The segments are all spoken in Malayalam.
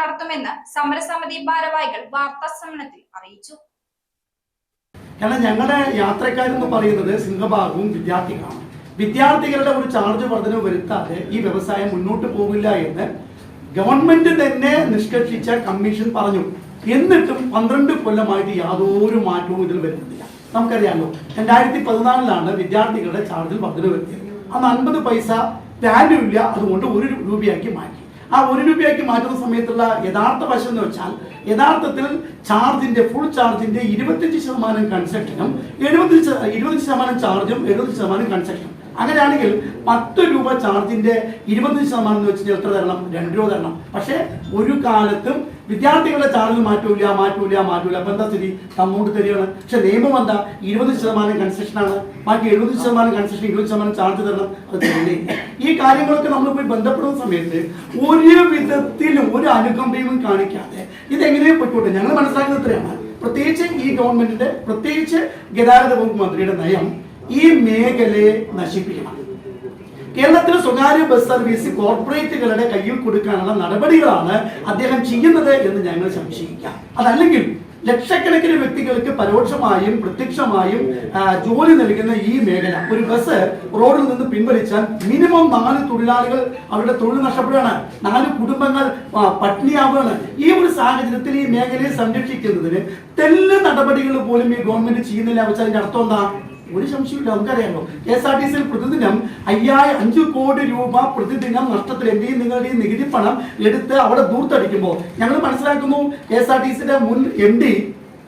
നടത്തുമെന്ന് സമരസമിതി ഭാരവാഹികൾ വാർത്താ സമ്മേളനത്തിൽ അറിയിച്ചു. കാരണം ഞങ്ങളുടെ യാത്രക്കാരെന്ന് പറയുന്നത് സിംഹഭാഗവും വിദ്യാർത്ഥികളാണ്. വിദ്യാർത്ഥികളുടെ ഒരു ചാർജ് വർധന വരുത്താതെ ഈ വ്യവസായം മുന്നോട്ട് പോകില്ല എന്ന് ഗവൺമെന്റ് തന്നെ നിഷ്കർഷിച്ച കമ്മീഷൻ പറഞ്ഞു. എന്നിട്ടും പന്ത്രണ്ട് കൊല്ലമായിട്ട് യാതൊരു മാറ്റവും ഇതിൽ വരുന്നില്ല. നമുക്കറിയാമല്ലോ രണ്ടായിരത്തി പതിനാലിലാണ് വിദ്യാർത്ഥികളുടെ ചാർജിൽ വർധന വരുത്തിയത്. അന്ന് അൻപത് പൈസ വാല്യൂ ഇല്ല അതുകൊണ്ട് ഒരു രൂപയാക്കി മാറ്റി. ആ ഒരു രൂപയാക്കി മാറ്റുന്ന സമയത്തുള്ള യഥാർത്ഥ വശം എന്ന് വെച്ചാൽ യഥാർത്ഥത്തിൽ ചാർജിന്റെ ഫുൾ ചാർജിന്റെ ഇരുപത്തിയഞ്ച് ശതമാനം കൺസെക്ഷനും എഴുപത്തി ഇരുപത് ശതമാനം ചാർജും എഴുപത് ശതമാനം കൺസെക്ഷനും അങ്ങനെയാണെങ്കിൽ പത്ത് രൂപ ചാർജിന്റെ ഇരുപത്തഞ്ച് ശതമാനം എന്ന് വെച്ചാൽ എത്ര തരണം? രണ്ട് രൂപ തരണം. പക്ഷേ ഒരു കാലത്തും വിദ്യാർത്ഥികളുടെ ചാർജ് മാറ്റൂല മാറ്റൂല മാറ്റൂല. അപ്പൊ എന്താ സ്ഥിതി? കമ്മൗണ്ട് തരികയാണ്. പക്ഷെ നിയമം എന്താ? ഇരുപത് ശതമാനം കൺസെഷൻ ആണ്. ബാക്കി എഴുപത് ശതമാനം കൺസെഷൻ ഇരുപത് ശതമാനം ചാർജ് തരണം. അത് തരില്ലേ? ഈ കാര്യങ്ങളൊക്കെ നമ്മൾ പോയി ബന്ധപ്പെടുന്ന സമയത്ത് ഒരു വിധത്തിലും ഒരു അനുകമ്പയും കാണിക്കാതെ ഇതെങ്ങനെ പൊയ്ക്കോട്ടെ. ഞങ്ങൾ മനസ്സിലാക്കുന്നത് ഇത്രയാണ്. പ്രത്യേകിച്ച് ഈ ഗവൺമെന്റിന്റെ പ്രത്യേകിച്ച് ഗതാഗത വകുപ്പ് മന്ത്രിയുടെ നയം ഈ മേഖലയെ നശിപ്പിക്കണം. കേരളത്തിൽ സ്വകാര്യ ബസ് സർവീസ് കോർപ്പറേറ്റുകളുടെ കയ്യിൽ കൊടുക്കാനുള്ള നടപടികളാണ് അദ്ദേഹം ചെയ്യുന്നത് എന്ന് ഞങ്ങൾ സംശയിക്കാം. അതല്ലെങ്കിൽ ലക്ഷക്കണക്കിന് വ്യക്തികൾക്ക് പരോക്ഷമായും പ്രത്യക്ഷമായും ജോലി നൽകുന്ന ഈ മേഖല ഒരു ബസ് റോഡിൽ നിന്ന് പിൻവലിച്ചാൽ മിനിമം നാല് തൊഴിലാളികൾ അവരുടെ തൊഴിൽ നഷ്ടപ്പെടുകയാണ്. നാല് കുടുംബങ്ങൾ പട്ടിണിയാവുകയാണ്. ഈ ഒരു സാഹചര്യത്തിൽ ഈ മേഖലയെ സംരക്ഷിക്കുന്നതിന് തെല്ല് നടപടികൾ പോലും ഈ ഗവൺമെന്റ് ചെയ്യുന്നില്ല വെച്ചാൽ അതിന്റെ അർത്ഥം എന്താ? ഒരു സംശയമില്ല നമുക്കറിയാമോ കെ എസ് ആർ ടി സിയിൽ പ്രതിദിനം അയ്യായിരം അഞ്ചു കോടി രൂപ പ്രതിദിനം നഷ്ടത്തിൽ എന്റെയും നിങ്ങളുടെയും നികുതി പണം എടുത്ത് അവിടെ ദൂർത്തടിക്കുമ്പോൾ ഞങ്ങൾ മനസ്സിലാക്കുന്നു കെ എസ് ആർ ടി സിയുടെ മുൻ M D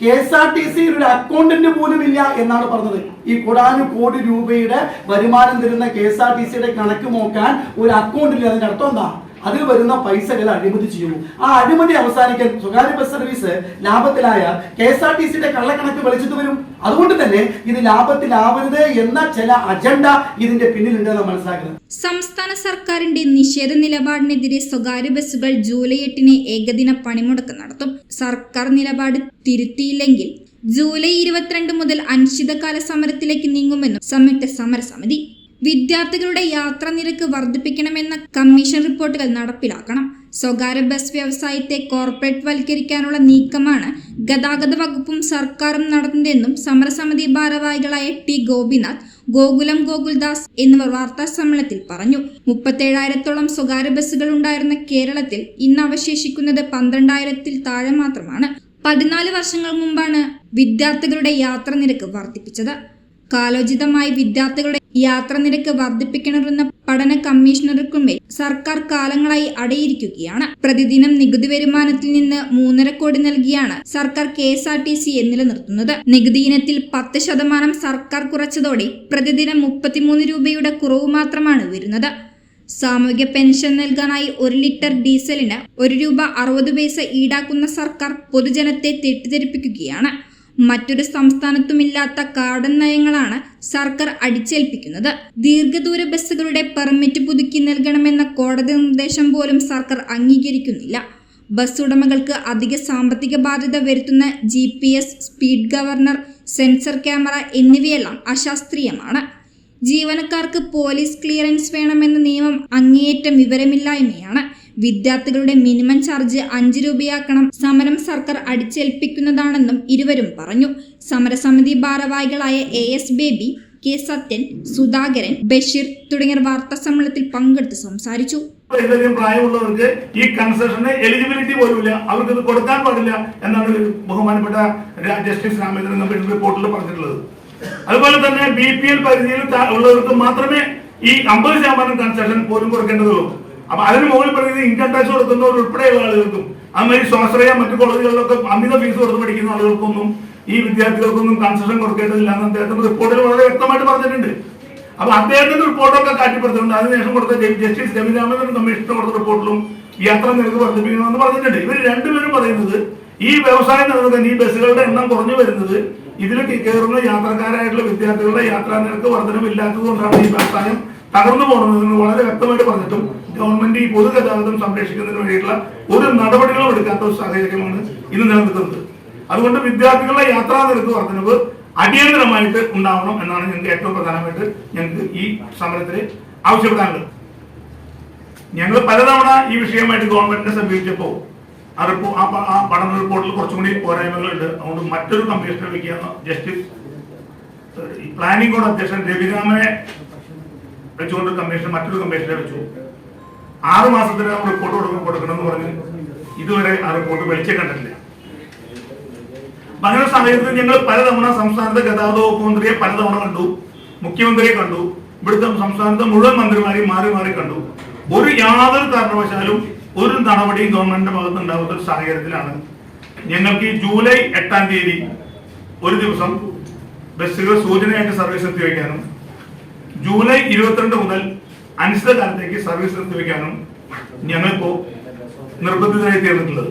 K S R T സിയിൽ ഒരു അക്കൗണ്ടന്റ് പോലും ഇല്ല എന്നാണ് പറഞ്ഞത്. ഈ കോടാനു കോടി രൂപയുടെ വരുമാനം തരുന്ന കെ എസ് ആർ ടി സിയുടെ കണക്ക് നോക്കാൻ ഒരു അക്കൗണ്ട് ഇല്ല. അതിന്റെ അർത്ഥം എന്താ? അതിൽ വരുന്ന പൈസകൾ അഴിമതി ചെയ്യുന്നു ആ അഴിമതി അവസാനിക്കാൻ സ്വകാര്യ ബസ് സർവീസ് ലാഭത്തിലായ കെ എസ് ആർ ടി സിയുടെ കള്ളക്കണക്ക് വിളിച്ചിട്ട് വരും. അതുകൊണ്ട് തന്നെ ഇത് ലാഭത്തിലാവരുത് എന്ന ചില അജണ്ട ഇതിന്റെ പിന്നിലുണ്ടെന്ന് മനസ്സിലാക്കുന്നത്. സംസ്ഥാന സർക്കാരിന്റെ നിഷേധ നിലപാടിനെതിരെ സ്വകാര്യ ബസ്സുകൾ ജൂലൈ എട്ടിന് ഏകദിന പണിമുടക്ക് നടത്തും. സർക്കാർ നിലപാട് തിരുത്തിയില്ലെങ്കിൽ ജൂലൈ ഇരുപത്തിരണ്ട് മുതൽ അനിശ്ചിതകാല സമരത്തിലേക്ക് നീങ്ങുമെന്നും സംയുക്ത സമരസമിതി വിദ്യാർത്ഥികളുടെ യാത്രാ നിരക്ക് വർദ്ധിപ്പിക്കണമെന്ന കമ്മീഷൻ റിപ്പോർട്ടുകൾ നടപ്പിലാക്കണം. സ്വകാര്യ ബസ് വ്യവസായത്തെ കോർപ്പറേറ്റ് വൽക്കരിക്കാനുള്ള നീക്കമാണ് ഗതാഗത വകുപ്പും സർക്കാരും നടത്തുന്നതെന്നും സമരസമിതി ഭാരവാഹികളായ ടി ഗോപിനാഥ് ഗോകുലം ഗോകുൽദാസ് എന്നിവർ വാർത്താ സമ്മേളനത്തിൽ പറഞ്ഞു. മുപ്പത്തേഴായിരത്തോളം സ്വകാര്യ ബസ്സുകൾ ഉണ്ടായിരുന്ന കേരളത്തിൽ ഇന്ന് അവശേഷിക്കുന്നത് പന്ത്രണ്ടായിരത്തിൽ താഴെ മാത്രമാണ്. പതിനാല് വർഷങ്ങൾ മുമ്പാണ് വിദ്യാർത്ഥികളുടെ യാത്രാ നിരക്ക് വർദ്ധിപ്പിച്ചത്. കാലോചിതമായി വിദ്യാർത്ഥികളുടെ യാത്രാ നിരക്ക് വർദ്ധിപ്പിക്കണമെന്ന പഠന കമ്മീഷണർക്കുമേൽ സർക്കാർ കാലങ്ങളായി അടയിരിക്കുകയാണ്. പ്രതിദിനം നികുതി വരുമാനത്തിൽ നിന്ന് മൂന്നര കോടി നൽകിയാണ് സർക്കാർ കെ എസ് ആർ ടി സിയെ നിലനിർത്തുന്നത്. നികുതി ഇനത്തിൽ പത്ത് ശതമാനം സർക്കാർ കുറച്ചതോടെ പ്രതിദിനം മുപ്പത്തിമൂന്ന് രൂപയുടെ കുറവ് മാത്രമാണ് വരുന്നത്. സാമൂഹ്യ പെൻഷൻ നൽകാനായി ഒരു ലിറ്റർ ഡീസലിന് ഒരു രൂപ അറുപത് പൈസ ഈടാക്കുന്ന സർക്കാർ പൊതുജനത്തെ തെറ്റിദ്ധരിപ്പിക്കുകയാണ്. മറ്റൊരു സംസ്ഥാനത്തുമില്ലാത്ത കാടൻ നയങ്ങളാണ് സർക്കാർ അടിച്ചേൽപ്പിക്കുന്നത്. ദീർഘദൂര ബസ്സുകളുടെ പെർമിറ്റ് പുതുക്കി നൽകണമെന്ന കോടതി നിർദ്ദേശം പോലും സർക്കാർ അംഗീകരിക്കുന്നില്ല. ബസ് ഉടമകൾക്ക് അധിക സാമ്പത്തിക ബാധ്യത വരുത്തുന്ന G speed governor sensor camera എന്നിവയെല്ലാം അശാസ്ത്രീയമാണ്. ജീവനക്കാർക്ക് പോലീസ് ക്ലിയറൻസ് വേണമെന്ന നിയമം അങ്ങേയറ്റം വിവരമില്ലായ്മയാണ്. വിദ്യാർത്ഥികളുടെ മിനിമം ചാർജ് അഞ്ച് രൂപയാക്കണം. സമരം സർക്കാർ അടിച്ചേൽപ്പിക്കുന്നതാണെന്നും ഇരുവരും പറഞ്ഞു. സമരസമിതി ഭാരവാഹികളായ A S Baby K Sathyan Sudhakaran Basheer തുടങ്ങിയവർ വാർത്താ സമ്മേളനത്തിൽ പങ്കെടുത്ത് സംസാരിച്ചു. വളരെയധികം പ്രായമുള്ളവർക്ക് ഈ കൺസെഷന് എലിജിബിലിറ്റി പോലുമില്ല. അവർക്ക് ഇത് കൊടുക്കാൻ പാടില്ല എന്നാണ് ബഹുമാനപ്പെട്ട ജസ്റ്റിസ് രാമചന്ദ്രൻ നമ്മുടെ റിപ്പോർട്ടിൽ പറഞ്ഞിട്ടുള്ളത്. അതുപോലെ തന്നെ ബി പി എൽ പരിധിയിൽ ഉള്ളവർക്ക് മാത്രമേ ഈ അമ്പത് ശതമാനം കൺസെഷൻ പോലും കൊടുക്കേണ്ടതുള്ളൂ. അപ്പൊ അതിന് മുകളിൽ പറയുന്നത് ഇൻകം ടാക്സ് കൊടുക്കുന്നവർ ഉൾപ്പെടെയുള്ള ആളുകൾക്കും അതുമാതിരി സ്വാശ്രയ മറ്റു കോളേജുകളിലൊക്കെ അമിത ഫീസ് കൊടുത്ത് പഠിക്കുന്ന ആളുകൾക്കൊന്നും ഈ വിദ്യാർത്ഥികൾക്കൊന്നും കൺസെഷൻ കൊടുക്കേണ്ടതില്ല എന്ന് അദ്ദേഹത്തിന്റെ റിപ്പോർട്ടിൽ വളരെ വ്യക്തമായിട്ട് പറഞ്ഞിട്ടുണ്ട്. അപ്പൊ അദ്ദേഹത്തിന്റെ റിപ്പോർട്ടൊക്കെ കാറ്റിപ്പെടുത്തുന്നുണ്ട് അതിനുശേഷം കൊടുത്ത ജസ്റ്റിസ് രവിരാമചന്ദ്രൻ കമ്മീഷന് കൊടുത്ത റിപ്പോർട്ടിലും യാത്ര നിരക്ക് വർദ്ധിപ്പിക്കണമെന്ന് പറഞ്ഞിട്ടുണ്ട്. ഇവർ രണ്ടുപേരും പറയുന്നത് ഈ വ്യവസായം നടന്നത് ഈ ബസ്സുകളുടെ എണ്ണം കുറഞ്ഞു വരുന്നത് ഇതിൽ കയറുന്ന യാത്രക്കാരായിട്ടുള്ള വിദ്യാർത്ഥികളുടെ യാത്രാ നിരക്ക് വർധനമില്ലാത്തത് കൊണ്ടാണ് ഈ വ്യവസായം തകർന്നു പോകുന്നതെന്ന് വളരെ വ്യക്തമായിട്ട് പറഞ്ഞിട്ടും ഗവൺമെന്റ് ഈ പൊതുഗതാഗതം സംരക്ഷിക്കുന്നതിന് വേണ്ടിയിട്ടുള്ള ഒരു നടപടികളും എടുക്കാത്ത ഒരു സാഹചര്യമാണ് ഇന്ന് നിലനിൽക്കുന്നത്. അതുകൊണ്ട് വിദ്യാർത്ഥികളുടെ യാത്രാ നിരക്ക് വർധനവ് അടിയന്തരമായിട്ട് ഉണ്ടാവണം എന്നാണ് ഞങ്ങൾക്ക് ഏറ്റവും പ്രധാനമായിട്ട് ഞങ്ങൾക്ക് ഈ സമരത്തിൽ ആവശ്യപ്പെടാനുള്ളത്. ഞങ്ങൾ പലതവണ ഈ വിഷയമായിട്ട് ഗവൺമെന്റിനെ സമീപിച്ചപ്പോൾ ആ ആ പഠന റിപ്പോർട്ടിൽ കുറച്ചും കൂടി പോരായ്മകളുണ്ട്. അതുകൊണ്ട് മറ്റൊരു കമ്മീഷനെ വെക്കുകയെന്ന് ജസ്റ്റിസ് പ്ലാനിംഗ് ബോർഡ് അധ്യക്ഷൻ രവിരാമനെ വെച്ചുകൊണ്ട് കമ്മീഷൻ മറ്റൊരു കമ്മീഷനെ വെച്ചു. ആറ് മാസത്തിനകം റിപ്പോർട്ട് കൊടുക്കണം കൊടുക്കണമെന്ന് പറഞ്ഞ് ഇതുവരെ ആ റിപ്പോർട്ട് വെളിച്ചം കണ്ടിട്ടില്ല. അങ്ങനെ സമയത്ത് ഞങ്ങൾ പലതവണ സംസ്ഥാനത്തെ ഗതാഗത വകുപ്പ് മന്ത്രിയെ പലതവണ കണ്ടു. മുഖ്യമന്ത്രിയെ കണ്ടു. ഇവിടുത്തെ സംസ്ഥാനത്തെ മുഴുവൻ മന്ത്രിമാരെയും മാറി മാറി കണ്ടു. ഒരു യാതൊരു കാരണവശാലും ഒരു നടപടിയും ഗവൺമെന്റിന്റെ ഭാഗത്ത് ഉണ്ടാകാത്ത ഒരു സാഹചര്യത്തിലാണ്. ഞങ്ങൾക്ക് ഈ ജൂലൈ എട്ടാം തീയതി ഒരു ദിവസം ബസ്സുകൾ സൂചനയായിട്ട് സർവീസ് എത്തിവെക്കാനും ജൂലൈ ഇരുപത്തിരണ്ട് മുതൽ അനിശ്ചിതകാലത്തേക്ക് സർവീസ് നിർത്തിവെക്കാനും ഞങ്ങൾക്കോ നിർബന്ധിതരായി തീർന്നിട്ടുള്ളത്.